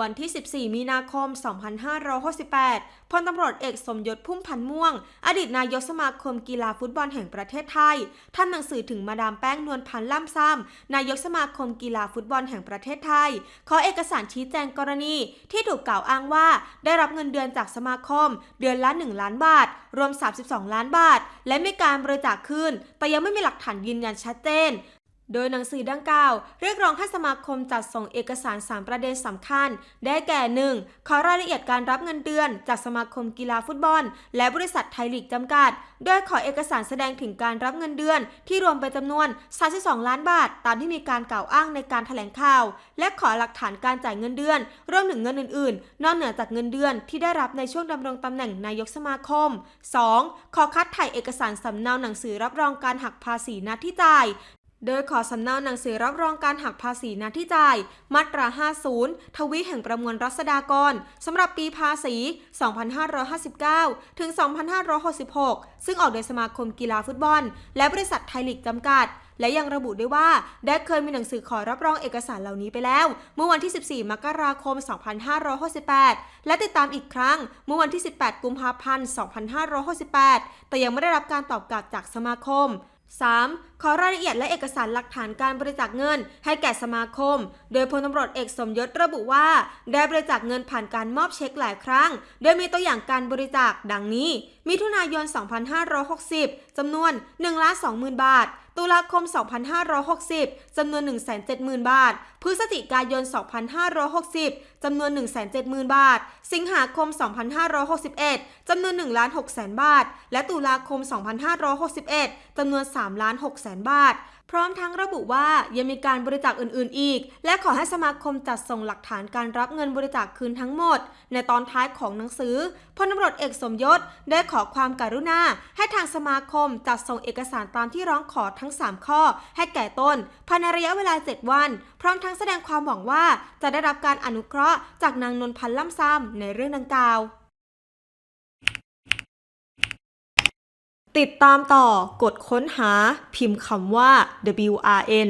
วันที่ 14 มีนาคม 2568 พลตำรวจเอกสมยศพุ่มพันม่วง อดีตนายกสมาคมกีฬาฟุตบอลแห่งประเทศไทยทำหนังสือถึงมาดามแป้งนวลพันธ์ล่ำซ้ำนายกสมาคมกีฬาฟุตบอลแห่งประเทศไทย ขอเอกสารชี้แจงกรณี ที่ถูกกล่าวอ้างว่า ได้รับเงินเดือนจากสมาคม เดือนละ 1 ล้านบาท รวม 32 ล้านบาท และมีการบริจาคคืนแต่ยังไม่มีหลักฐานยืนยันชัดเจน โดยหนังสือดังกล่าว เรียกร้องให้สมาคมจัดส่งเอกสาร 3 ประเด็นสำคัญ ได้แก่ 1. ขอรายละเอียดการรับเงินเดือน จากสมาคมกีฬาฟุตบอล และบริษัทไทยลีกจำกัด โดยขอเอกสารแสดงถึงการรับเงินเดือน ที่รวมเป็นจำนวน 32 ล้านบาท ตามที่มีการกล่าวอ้างในการแถลงข่าว และขอหลักฐานการจ่ายเงินเดือน รวมถึงเงินอื่นๆ นอกเหนือจากเงินเดือนที่ได้รับในช่วงดำรงตำแหน่งนายกสมาคม 2. ขอคัดถ่ายเอกสารสำเนาหนังสือรับรองการหักภาษีน้าที่จ่าย โดยขอสำเนาหนังสือรับรองการหักภาษีนาที่จ่าย มาตรา 50 ทวีแห่งประมวลรัษฎากรสำหรับปีภาษี 2559 ถึง 2566 ซึ่งออกโดยสมาคมกีฬาฟุตบอล และบริษัทไทยลีกจำกัด และยังระบุด้วยว่า ได้เคยมีหนังสือขอรับรองเอกสารเหล่านี้ไปแล้ว เมื่อวันที่ 14 มกราคม 2568 และติดตามอีกครั้ง เมื่อวันที่ 18 กุมภาพันธ์ 2568 แต่ยังไม่ได้รับการตอบกลับจากสมาคม 3. ขอรายละเอียดและเอกสารหลักฐานการบริจาคเงิน ให้แก่สมาคม โดยพลตำรวจเอกสมยศระบุว่า ได้บริจาคเงินผ่านการมอบเช็คหลายครั้ง โดยมีตัวอย่างการบริจาคดังนี้ มิถุนายน 2560 จำนวน1 20,000 บาท ตุลาคม 2560 จำนวน 170,000 บาท พฤศจิกายน 2560 จำนวน 170,000 บาท สิงหาคม 2561 จำนวน1ล้าน6แสนบาท และตุลาคม 2561 จำนวน3ล้าน6แสนบาท พร้อมทั้งระบุว่ายังมีการบริจาคอื่น ๆ อีก และขอให้สมาคมจัดส่งหลักฐานการรับเงินบริจาคคืนทั้งหมด ในตอนท้ายของหนังสือพลตำรวจเอกสมยศได้ขอความการุณาให้ทางสมาคมจัดส่งเอกสารตามที่ร้องขอทั้งทั้ง 3 ข้อ ให้แก่ตนภายในระยะเวลา 7 วัน พร้อมทั้งแสดงความหวังว่าจะได้รับการอนุเคราะห์จากนางนนพันธ์ล่ำซ้ำในเรื่องดังกล่าวติดตามต่อกดค้นหาพิมพ์คำว่า WRN